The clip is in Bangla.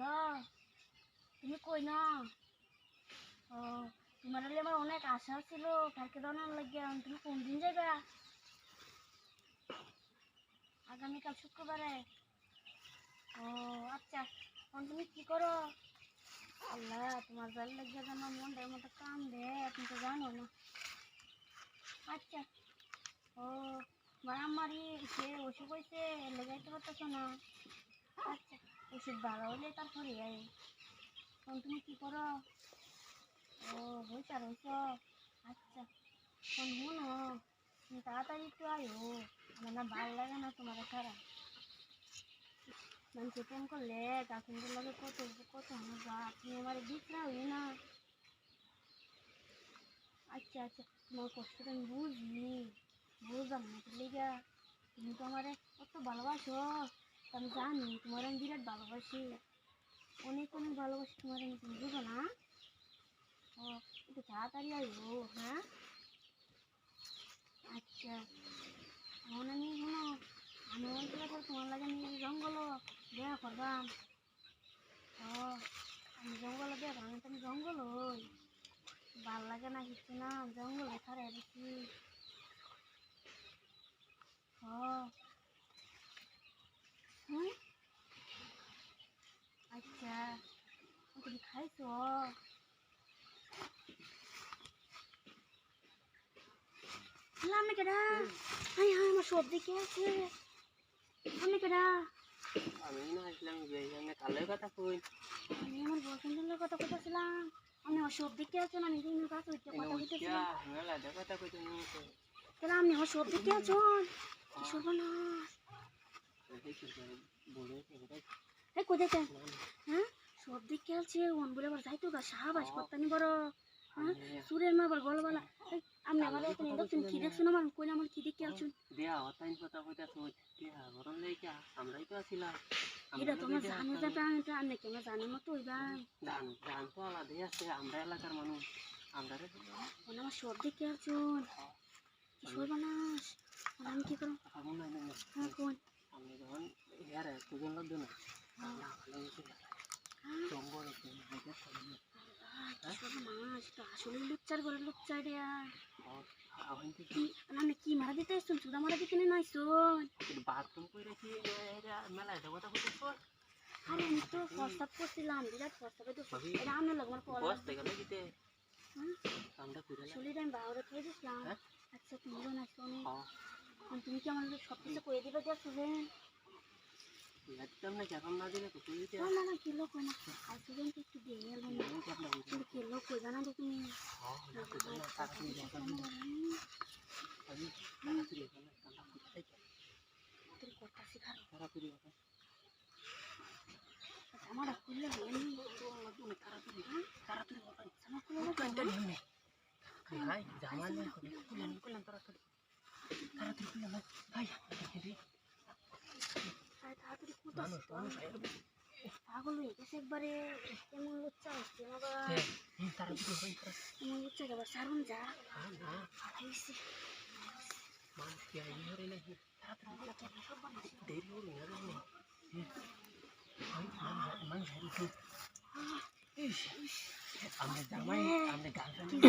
হ্যালো তুমি কই না? ও, তোমার হলে আমার অনেক আশা ছিল, কালকে রান্নার লাগিয়া তুমি কোন দিন যাবে আগামীকাল শুক্রবারে। ও আচ্ছা এখন তুমি কি করো? আল্লাহ, তোমার জাল লাগিয়ে আমার মনটার মতো কাম দে তুমি তো জানো না। আচ্ছা ও আমার আমারই সে ওষুধ হয়েছে লেগাইতে পারতেছো না। ওষুধ ভালো হলে তারপরে তখন তুমি কি করো? ও আর হয়েছ আচ্ছা তখন শোনো তুমি তাড়াতাড়ি একটু আয়ো। আমার না ভালো লাগে না তোমার খারাপ। মানুষে প্রেম করলে গার্লফ্রেন্ডের লগে কত কত মজা তুমি আমার বিছনা হই না। আচ্ছা আচ্ছা তোমার কষ্টটা আমি বুঝি। বুঝলাম না তুমি তো আমার কত ভালোবাসো। আমি জানি, তোমার আমি বিরাট ভালোবাসি। অনেক অনেক ভালোবাসি তোমার আমি, তুমি বুঝো না? ও, একটু তাড়াতাড়ি আসব হ্যাঁ? আচ্ছা এখন আমি শোনো আমি তো তোমার লাগে আমি জঙ্গল দেয়া করবাম। ও, আমি জঙ্গল দেয়া করবাম তো আমি জঙ্গল হই। ভালো লাগে না কিছু না, জঙ্গলে ছাড়া দেখি ও হুম আচ্ছা তুমি খাইছো আমি কেডা? হাই হাই আমার সবজি কে আছে? আমি কেডা? আমি না আসলাম যে কালের কথা কই। আমি আমার বয়ফ্রেন্ডের কথা বলতেছিলাম আমি সবজি কে আছেন আমি তুমি কাছে হইতে কথা বলতেছিলাম মেলা কথা কইতে নিয়ে তাহলে আমার সবজি কে আছেন সর্বনাশ। বলে এই কোথায়? হ্যাঁ? সব দিক খেলছে ওন বলে আবার যাইতো গা সাহাবাস করতানি বড়। হ্যাঁ? আমার দেখছেন কি দেখছেন আমার কইলে আমার কি দিক খেলছেন দেয়া অতাইন কথা কইতা কই দেয়া গরম লাইকা আমরাই তো আছিলাম। এটা তো আমার জানো যাবে আমি তো আপনি কেন জানেন মতো হইবা? জান জান তো আলাদাই আছে আমরা এলাকার মানুষ। আমরা রে আমার সব দিক খেলছুন কি সর্বনাশ আমি কি করব? খাব না না হ্যাঁ কোন? আমি যখন ইয়ার দুজন লোক না না জঙ্গল আছে হাইটা সামনে। কি সর্বনাশ আসলে লুচ্চার করে লুচ্চার থেকে কি মারা দিতে আসছেন সুদা মারা দিতে নাইছুন বাথরুম কই রাখি মেলা এটা কথা কইতে আরে আমি তো প্রস্তাব করছিলাম বিরাট প্রস্তাবে তো এটা আপনার লগমার পড়া। বস থেকে লাগিতে হ্যাঁ আমরা না চুলিটা আমি বাউরে থয়ে দিছিলাম। হ্যাঁ? আচ্ছা তুমিও না শোনে। হ্যাঁ তুমি কি আমার সব কিছু করে দিবে যা শুভেন একদম না কেমন না দিলে তো কইতে না না না কিলো কই না আর শুভেন কি একটু দিয়ে এলো না আমি কেমন না কিন্তু কিলো কই জানা তো তুমি হ্যাঁ না কইতে না তাড়াতাড়ি যাও আমি তাড়াতাড়ি যাও না কান্না করতে চাই তোর কথা শিখার তাড়াতাড়ি যাও আমার খুললে হয়ে নি তুমি তাড়াতাড়ি তাড়াতাড়ি যাও আমার মানুষ মানুষ পাগল হয়ে গেছে একবারে এমন লুচ্চা হচ্ছে বাবা হ্যাঁ তাড়াতাড়ি ভাই এমন লুচ্চা যাবার সারুন যা হ্যাঁ মানুষ কি আইলি হরে নাকি দেরি হলো না রে মানুষ হারিয়ে আমরা জামাই আমরা গার্লফ্রেন্ড